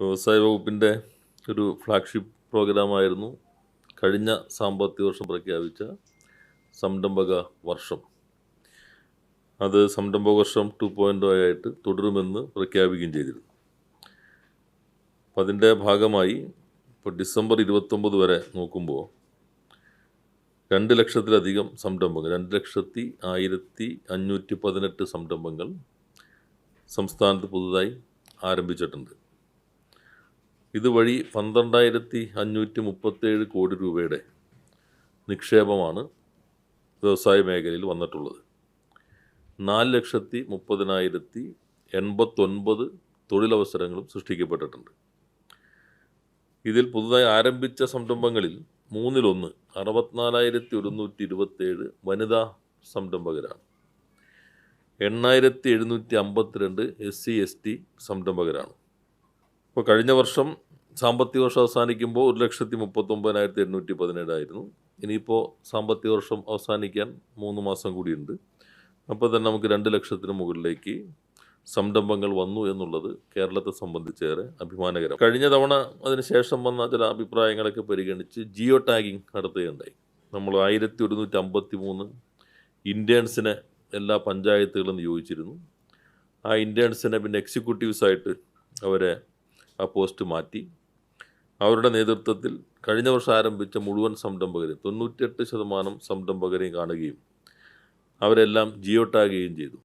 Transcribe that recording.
വ്യവസായ വകുപ്പിന്റെ ഒരു ഫ്ലാഗ്ഷിപ്പ് പ്രോഗ്രാമായിരുന്നു കഴിഞ്ഞ സാമ്പത്തിക വർഷം പ്രഖ്യാപിച്ച സംരംഭക വർഷം. അത് സംരംഭക വർഷം ടു പോയിന്റ് ആയിട്ട് തുടരുമെന്ന് പ്രഖ്യാപിക്കുകയും ചെയ്തിരുന്നു. അപ്പം അതിന്റെ ഭാഗമായി ഇപ്പോൾ ഡിസംബർ ഇരുപത്തൊമ്പത് വരെ നോക്കുമ്പോൾ രണ്ട് ലക്ഷത്തിലധികം സംരംഭങ്ങൾ രണ്ട് ലക്ഷത്തി ആയിരത്തി അഞ്ഞൂറ്റി പതിനെട്ട് സംരംഭങ്ങൾ സംസ്ഥാനത്ത് പുതുതായി ആരംഭിച്ചിട്ടുണ്ട്. ഇതുവഴി പന്ത്രണ്ടായിരത്തി അഞ്ഞൂറ്റി മുപ്പത്തേഴ് കോടി രൂപയുടെ നിക്ഷേപമാണ് വ്യവസായ മേഖലയിൽ വന്നിട്ടുള്ളത്. നാല് ലക്ഷത്തി മുപ്പതിനായിരത്തി എൺപത്തൊൻപത് തൊഴിലവസരങ്ങളും സൃഷ്ടിക്കപ്പെട്ടിട്ടുണ്ട്. ഇതിൽ പുതുതായി ആരംഭിച്ച സംരംഭങ്ങളിൽ മൂന്നിലൊന്ന് അറുപത്തിനാലായിരത്തി ഒരുന്നൂറ്റി ഇരുപത്തേഴ് വനിതാ സംരംഭകരാണ്. എണ്ണായിരത്തി എഴുന്നൂറ്റി അമ്പത്തിരണ്ട് എസ് സി എസ് ടി സംരംഭകരാണ്. ഇപ്പോൾ കഴിഞ്ഞ വർഷം സാമ്പത്തിക വർഷം അവസാനിക്കുമ്പോൾ ഒരു ലക്ഷത്തി മുപ്പത്തൊമ്പതിനായിരത്തി എണ്ണൂറ്റി പതിനേഴായിരുന്നു. ഇനിയിപ്പോൾ സാമ്പത്തിക വർഷം അവസാനിക്കാൻ മൂന്ന് മാസം കൂടിയുണ്ട്. അപ്പോൾ തന്നെ നമുക്ക് രണ്ട് ലക്ഷത്തിന് മുകളിലേക്ക് സംരംഭങ്ങൾ വന്നു എന്നുള്ളത് കേരളത്തെ സംബന്ധിച്ചേറെ അഭിമാനകരം. കഴിഞ്ഞ തവണ അതിന് ശേഷം വന്ന ചില അഭിപ്രായങ്ങളൊക്കെ പരിഗണിച്ച് ജിയോ ടാഗിങ് നടത്തുകയുണ്ടായി. നമ്മൾ ആയിരത്തി ഒരുന്നൂറ്റി അമ്പത്തി മൂന്ന് ഇന്റേൺസിനെ എല്ലാ പഞ്ചായത്തുകളും നിയോഗിച്ചിരുന്നു. ആ ഇന്റേൺസിനെ പിന്നെ എക്സിക്യൂട്ടീവ്സായിട്ട് അവരെ ആ പോസ്റ്റ് മാറ്റി. അവരുടെ നേതൃത്വത്തിൽ കഴിഞ്ഞ വർഷം ആരംഭിച്ച മുഴുവൻ സംരംഭകരെയും തൊണ്ണൂറ്റിയെട്ട് ശതമാനം സംരംഭകരെയും കാണുകയും അവരെല്ലാം ജിയോ ടാഗ് ചെയ്യുകയും ചെയ്തു.